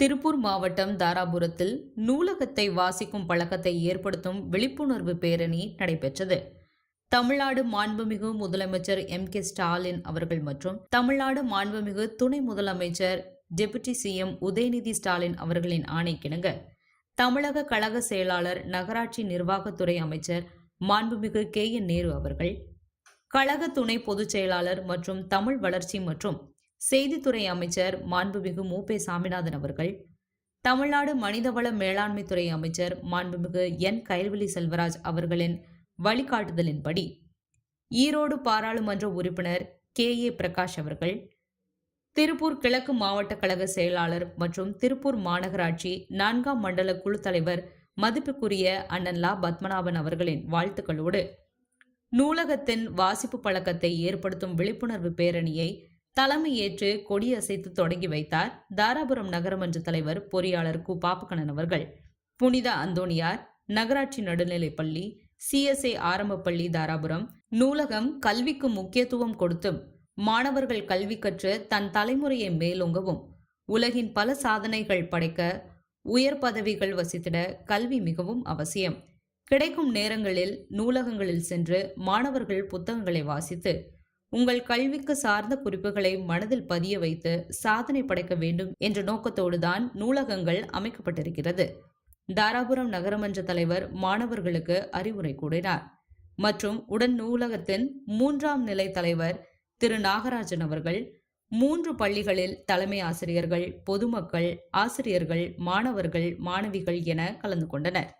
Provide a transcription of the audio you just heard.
திருப்பூர் மாவட்டம் தாராபுரத்தில் நூலகத்தை வாசிக்கும் பழக்கத்தை ஏற்படுத்தும் விழிப்புணர்வு பேரணி நடைபெற்றது. தமிழ்நாடு மாண்புமிகு முதலமைச்சர் எம். கே. ஸ்டாலின் அவர்கள் மற்றும் தமிழ்நாடு மாண்புமிகு துணை முதலமைச்சர் டெபுட்டி சிஎம் உதயநிதி ஸ்டாலின் அவர்களின் ஆணைக்கிணங்க. தமிழக கழக செயலாளர் நகராட்சி நிர்வாகத்துறை அமைச்சர் மாண்புமிகு கே. என். நேரு அவர்கள் கழக துணை பொதுச் செயலாளர் மற்றும் தமிழ் வளர்ச்சி மற்றும் செய்தித்துறை அமைச்சர் மாண்புமிகு மு. பே. சாமிநாதன் அவர்கள் தமிழ்நாடு மனிதவள மேலாண்மைத்துறை அமைச்சர் மாண்புமிகு என். கயல்விழி செல்வராஜ் அவர்களின் வழிகாட்டுதலின்படி ஈரோடு பாராளுமன்ற உறுப்பினர் கே. ஏ. பிரகாஷ் அவர்கள் திருப்பூர் கிழக்கு மாவட்ட கழக செயலாளர் மற்றும் திருப்பூர் மாநகராட்சி நான்காம் மண்டல குழு தலைவர் மதிப்புக்குரிய அண்ணன் லா. பத்மநாபன் அவர்களின் வாழ்த்துக்களோடு நூலகத்தின் வாசிப்பு பழக்கத்தை ஏற்படுத்தும் விழிப்புணர்வு பேரணியை தலைமையேற்று கொடியசைத்து தொடங்கி வைத்தார் தாராபுரம் நகரமன்ற தலைவர் பொறியாளர் கு. பாப்பகணன் அவர்கள். புனித அந்தோணியார் நகராட்சி நடுநிலைப்பள்ளி சிஎஸ்ஐ ஆரம்பப்பள்ளி தாராபுரம் நூலகம் கல்விக்கு முக்கியத்துவம் கொடுத்தும் மாணவர்கள் கல்வி கற்று தன் தலைமுறையை மேலோங்கவும் உலகின் பல சாதனைகள் படைக்க உயர் பதவிகள் வசித்திட கல்வி மிகவும் அவசியம். கிடைக்கும் நேரங்களில் நூலகங்களில் சென்று மாணவர்கள் புத்தகங்களை வாசித்து உங்கள் கல்விக்கு சார்ந்த குறிப்புகளை மனதில் பதிய வைத்து சாதனை படைக்க வேண்டும் என்ற நோக்கத்தோடுதான் நூலகங்கள் அமைக்கப்பட்டிருக்கிறது. தாராபுரம் நகரமன்ற தலைவர் மாணவர்களுக்கு அறிவுரை கூறினார். மற்றும் உடன் நூலகத்தின் மூன்றாம் நிலை தலைவர் திரு நாகராஜன் அவர்கள் மூன்று பள்ளிகளில் தலைமை ஆசிரியர்கள் பொதுமக்கள் ஆசிரியர்கள் மாணவர்கள் மாணவிகள் என கலந்து கொண்டனர்.